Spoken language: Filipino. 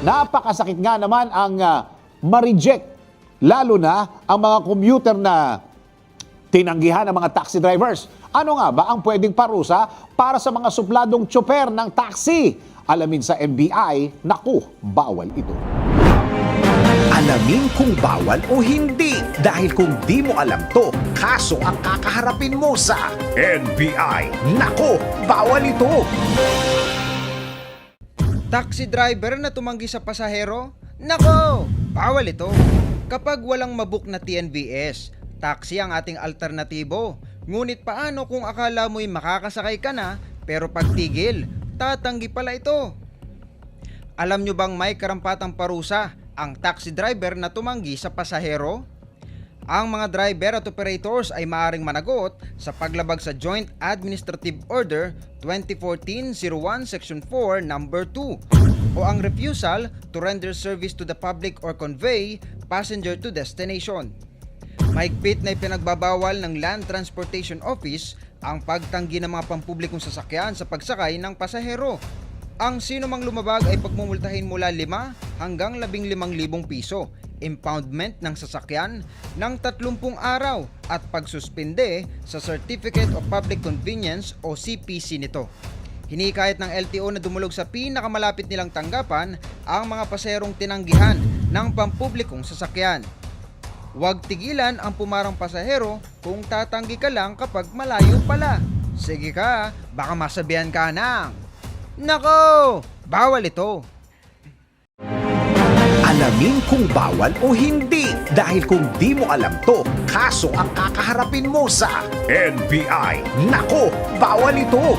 napakasakit nga naman ang ah, ma-reject. Lalo na ang mga commuter na tinanggihan ng mga taxi drivers. Ano nga ba ang pwedeng parusa para sa mga supladong tsoper ng taxi? Alamin sa MBI, naku, bawal ito. Alamin kung bawal o hindi dahil kung di mo alam to, kaso ang kakaharapin mo sa NBI. Nako, bawal ito! Taxi driver na tumanggi sa pasahero? Nako! Bawal ito! Kapag walang mabook na TNVS, taxi ang ating alternatibo. Ngunit paano kung akala mo'y makakasakay ka na, pero pagtigil, tatanggi pala ito? Alam nyo bang may karampatang parusa ang taxi driver na tumanggi sa pasahero? Ang mga driver at operators ay maaring managot sa paglabag sa Joint Administrative Order 2014-01 Section 4 Number 2 o ang refusal to render service to the public or convey passenger to destination. Mahigpit na ipinagbabawal ng Land Transportation Office ang pagtanggi ng mga pampublikong sasakyan sa pagsakay ng pasahero. Ang sino mang lumabag ay pagmumultahin mula 5 hanggang 15,000 piso, impoundment ng sasakyan ng 30 araw at pagsuspinde sa Certificate of Public Convenience o CPC nito. Hinikayat ng LTO na dumulog sa pinakamalapit nilang tanggapan ang mga paserong tinanggihan ng pampublikong sasakyan. Huwag tigilan ang pumarang pasahero kung tatanggi ka lang kapag malayo pala. Sige ka, baka masabihan ka ng... Nako! Bawal ito! Alamin kung bawal o hindi dahil kung di mo alam to, kaso ang kakaharapin mo sa NBI. Nako, bawal ito!